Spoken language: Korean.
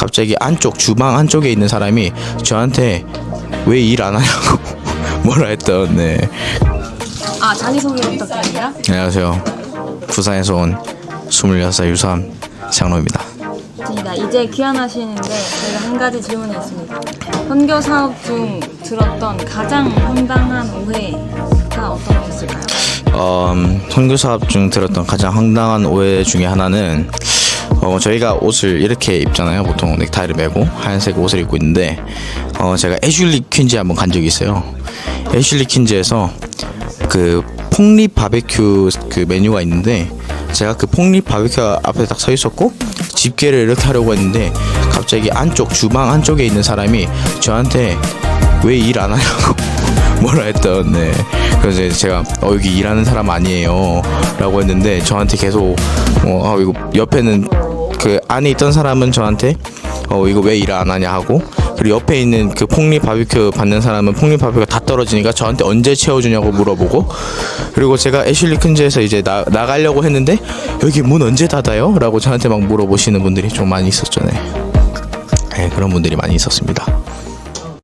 갑자기 안쪽 주방 안쪽에 있는 사람이 저한테 왜 일 안 하냐고 뭐라 했던 네 아 자기소개 부탁드립니다. 안녕하세요 부산에서 온 26살 유삼 장로입니다 입니다. 이제 귀환하시는데 저희가 한 가지 질문이 있습니다. 선교 사업 중 들었던 가장 황당한 오해가 어떤? 어, 음, 선교 사업 중 들었던 가장 황당한 오해 중에 하나는 어, 저희가 옷을 이렇게 입잖아요. 보통 넥타이를 메고 하얀색 옷을 입고 있는데 어, 제가 애슐리 퀸즈 한번 간 적이 있어요. 애슐리 퀸즈에서 그 폭립 바베큐 그 메뉴가 있는데 제가 그 폭립 바베큐 앞에 딱 서 있었고 집게를 이렇게 하려고 했는데 갑자기 안쪽 주방 안쪽에 있는 사람이 저한테 왜 일 안 하냐고 뭐라 했던 네 그래서 제가 어 여기 일하는 사람 아니에요 라고 했는데 저한테 계속 어 아, 이거 옆에는 그 안에 있던 사람은 저한테 어 이거 왜 일 안 하냐 하고 그리고 옆에 있는 그 폭립 바비큐 받는 사람은 폭립 바비큐가 다 떨어지니까 저한테 언제 채워주냐고 물어보고 그리고 제가 애슐리 큰즈에서 이제 나, 나가려고 했는데 여기 문 언제 닫아요? 라고 저한테 막 물어보시는 분들이 좀 많이 있었죠 네. 네 그런 분들이 많이 있었습니다